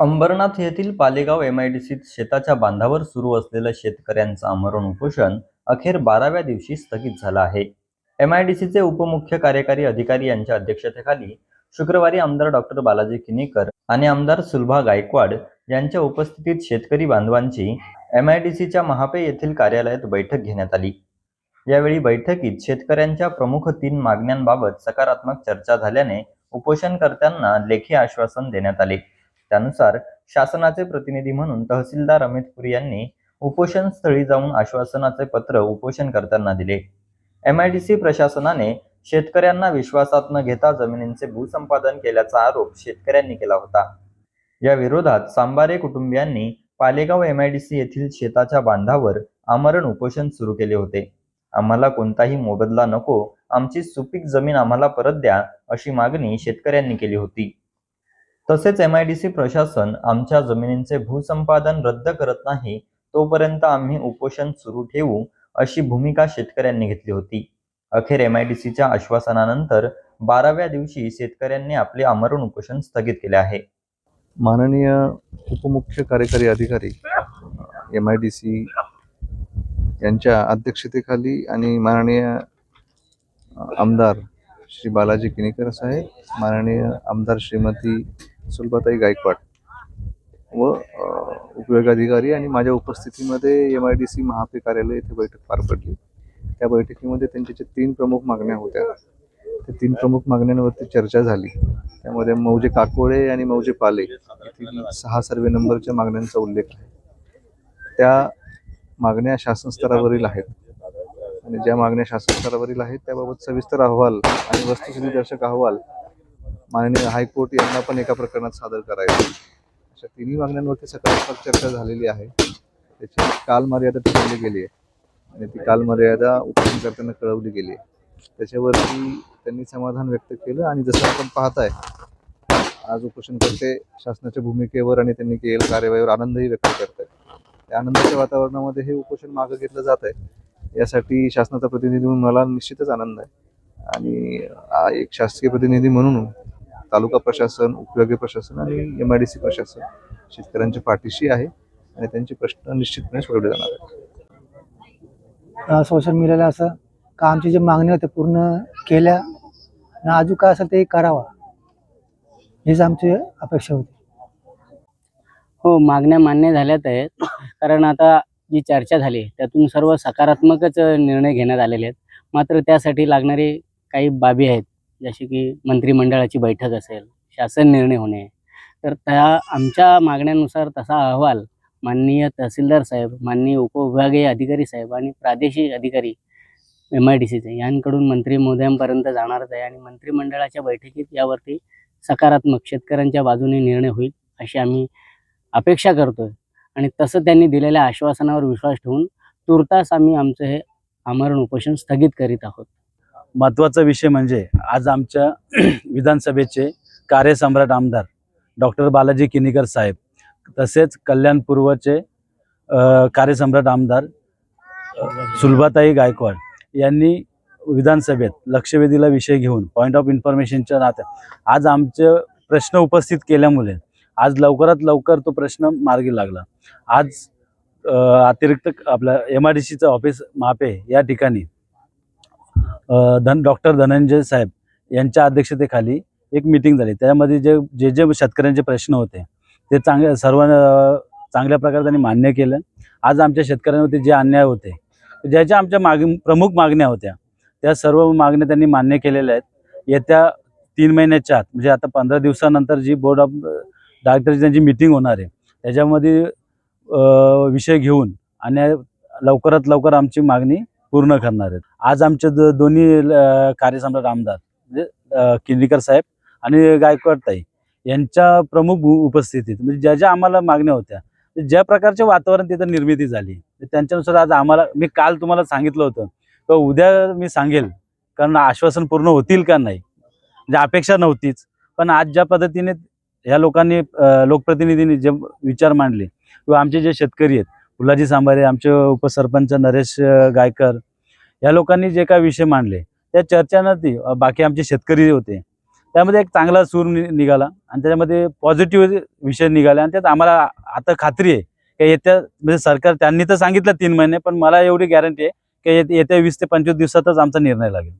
अंबरनाथ येथील पालेगाव एमआयडीसीत शेताच्या बांधावर सुरू असलेलं शेतकऱ्यांचं आमरण उपोषण अखेर बाराव्या दिवशी स्थगित झालं आहे. एमआयडीसीचे उपमुख्य कार्यकारी अधिकारी यांच्या अध्यक्षतेखाली शुक्रवारी आमदार डॉक्टर बालाजी किनीकर आणि आमदार सुलभा गायकवाड यांच्या उपस्थितीत शेतकरी बांधवांची एमआयडीसीच्या महापे येथील कार्यालयात बैठक घेण्यात आली. यावेळी बैठकीत शेतकऱ्यांच्या प्रमुख तीन मागण्यांबाबत सकारात्मक चर्चा झाल्याने उपोषणकर्त्यांना लेखी आश्वासन देण्यात आले. त्यानुसार शासनाचे प्रतिनिधी म्हणून तहसीलदार अमित पुरी यांनी उपोषण स्थळी जाऊन आश्वासनाचे पत्र उपोषणकर्त्यांना दिले. एमआयडीसी प्रशासनाने शेतकऱ्यांना विश्वासात न घेता जमिनींचे भूसंपादन केल्याचा आरोप शेतकऱ्यांनी केला होता. या विरोधात सांबारे कुटुंबियांनी पालेगाव एमआयडीसी येथील शेताच्या बांधावर आमरण उपोषण सुरू केले होते. आम्हाला कोणताही मोबदला नको आमची सुपीक जमीन आम्हाला परत द्या अशी मागणी शेतकऱ्यांनी केली होती. तसेच एम आय डी सी प्रशासन आमच्या जमिनींचे भूसंपादन रद्द करत नाही तोपर्यंत आम्ही उपोषण सुरू ठेवू अशी भूमिका शेतकऱ्यांनी घेतली होती. अखेर एम आय डी सीच्या आश्वासनानंतर बाराव्या दिवशी शेतकऱ्यांनी आपले आमरण उपोषण स्थगित केले आहे. माननीय उपमुख्य कार्यकारी अधिकारी एम आय डी सी यांच्या अध्यक्षतेखाली आणि माननीय आमदार श्री बालाजी किनीकर साहेब माननीय आमदार श्रीमती सुलभाताई गायकवाड व उपयोगाधिकारी आणि माझ्या उपस्थितीमध्ये M I D C Mahape कार्यालय येथे बैठक पार पडली. त्या बैठकीमध्ये त्यांच्या ज्या तीन प्रमुख मागण्या होत्या त्या तीन प्रमुख मागण्यांवरती चर्चा झाली. त्यामध्ये मौजे काकोळे आणि मौजे पाले सहा सर्वे नंबरच्या मागण्यांचा उल्लेख आहे. त्या मागण्या शासन स्तरावरील आहेत. आणि ज्या मागण्या शासन स्तरावरील आहेत त्याबाबत सविस्तर अहवाल आणि वस्तुस्थितीदर्शक अहवाल माननीय हायकोर्ट यांना पण एका प्रकरणात सादर करायचा अशा तिन्ही मागण्यांवरती सकारात्मक चर्चा झालेली आहे. त्याची कालमर्यादा ठरवली गेली आहे. आणि ती कालमर्यादा उपोषणकर्त्यांना कळवली गेली आहे. त्याच्यावरती त्यांनी समाधान व्यक्त केलं आणि जसं आपण पाहताय आज उपोषणकर्ते शासनाच्या भूमिकेवर आणि त्यांनी केलेल्या कार्यवाहीवर आनंदही व्यक्त करत आनंदाच्या वातावरणामध्ये हे उपोषण मागं घेतलं जात आहे. यासाठी शासनाचा प्रतिनिधी म्हणून मला निश्चितच आनंद आहे. आणि एक शासकीय प्रतिनिधी म्हणून तालुका प्रशासन उपयोगी प्रशासन आणि एम आय डी सी प्रशासन शेतकऱ्यांच्या पाठीशी आहे आणि त्यांचे प्रश्न निश्चितपणे सोडवले जाणार आहेत. सोशल मीडियाला असं का आमची जे मागणी होते पूर्ण केल्या? आणि अजून काय असेल ते करावा? हीच आमची अपेक्षा होती. हो मागण्या मान्य झाल्यात आहेत. कारण आता जी चर्चा झाली त्यातून सर्व सकारात्मकच निर्णय घेण्यात आलेले आहेत. मात्र त्यासाठी लागणारी काही बाबी आहेत जसे की मंत्रिमंडळाची बैठक असेल शासन निर्णय होणे. तर त्या आमच्या मागण्यानुसार तसा अहवाल माननीय तहसीलदार साहेब माननीय उपविभागीय अधिकारी साहेब आणि प्रादेशिक अधिकारी एम आय डी सीचे यांकडून मंत्री महोदयांपर्यंत जाणारच आहे आणि मंत्रिमंडळाच्या बैठकीत यावरती सकारात्मक शेतकऱ्यांच्या बाजूने निर्णय होईल अशी आम्ही अपेक्षा करतोय. आणि तसं त्यांनी दिलेल्या आश्वासनावर विश्वास ठेवून तुर्तास आम्ही आमचं हे आमरण उपोषण स्थगित करीत आहोत. महत्त्वाचा विषय म्हणजे आज आमच्या विधानसभेचे कार्यसम्राट आमदार डॉक्टर बालाजी किनीकर साहेब तसेच कल्याण पूर्वचे कार्यसम्राट आमदार सुलभाताई गायकवाड यांनी विधानसभेत लक्षवेधीला विषय घेऊन पॉईंट ऑफ इन्फॉर्मेशनच्या नात्या आज आमचे प्रश्न उपस्थित केल्यामुळे आज लवकरात लवकर तो प्रश्न मार्गी लागला. आज अतिरिक्त आपल्या एम आय डी सीचं ऑफिस मापे या ठिकाणी धन डॉक्टर धनंजय साहेब यांच्या अध्यक्षतेखाली एक मीटिंग झाली. त्यामध्ये जे जे जे शेतकऱ्यांचे प्रश्न होते ते चांगल्या सर्व चांगल्या प्रकारे त्यांनी मान्य केलं. आज आमच्या शेतकऱ्यांवरती जे अन्याय होते ज्याच्या आमच्या माग प्रमुख मागण्या होत्या त्या सर्व मागण्या त्यांनी मान्य केलेल्या आहेत. येत्या तीन महिन्याच्या आत म्हणजे आता पंधरा दिवसानंतर जी बोर्ड ऑफ डायरेक्टरची त्यांची मीटिंग होणार आहे. त्याच्यामध्ये विषय घेऊन आणि लवकरात लवकर आमची मागणी पूर्ण करणार आहेत. आज आमचे द- दोन्ही कार्यसम्राट आमदार म्हणजे अ, किंदीकर साहेब आणि गायकवाड ताई यांच्या प्रमुख उपस्थितीत म्हणजे ज्या ज्या आम्हाला मागण्या होत्या ज्या प्रकारचे वातावरण तिथं निर्मिती झाली त्यांच्यानुसार आज आम्हाला मी काल तुम्हाला सांगितलं होतं तर उद्या मी सांगेल कारण आश्वासन पूर्ण होतील का नाही? म्हणजे अपेक्षा नव्हतीच पण आज ज्या पद्धतीने ह्या लोकांनी लोकप्रतिनिधींनी जे विचार मांडले किंवा आमचे जे शेतकरी आहेत फुलाजी सांबारे आमचे उपसरपंच नरेश गायकर या लोकांनी जे काय विषय मांडले त्या चर्चांवरती ती बाकी आमचे शेतकरी होते. त्यामध्ये एक चांगला सूर नि- निघाला आणि त्याच्यामध्ये पॉझिटिव्ह विषय निघाले आणि त्यात आम्हाला आता खात्री आहे की येत्या म्हणजे सरकार त्यांनी तर सांगितलं तीन महिने पण मला एवढी गॅरंटी आहे की येत्या वीस ते पंचवीस दिवसातच आमचा निर्णय लागेल.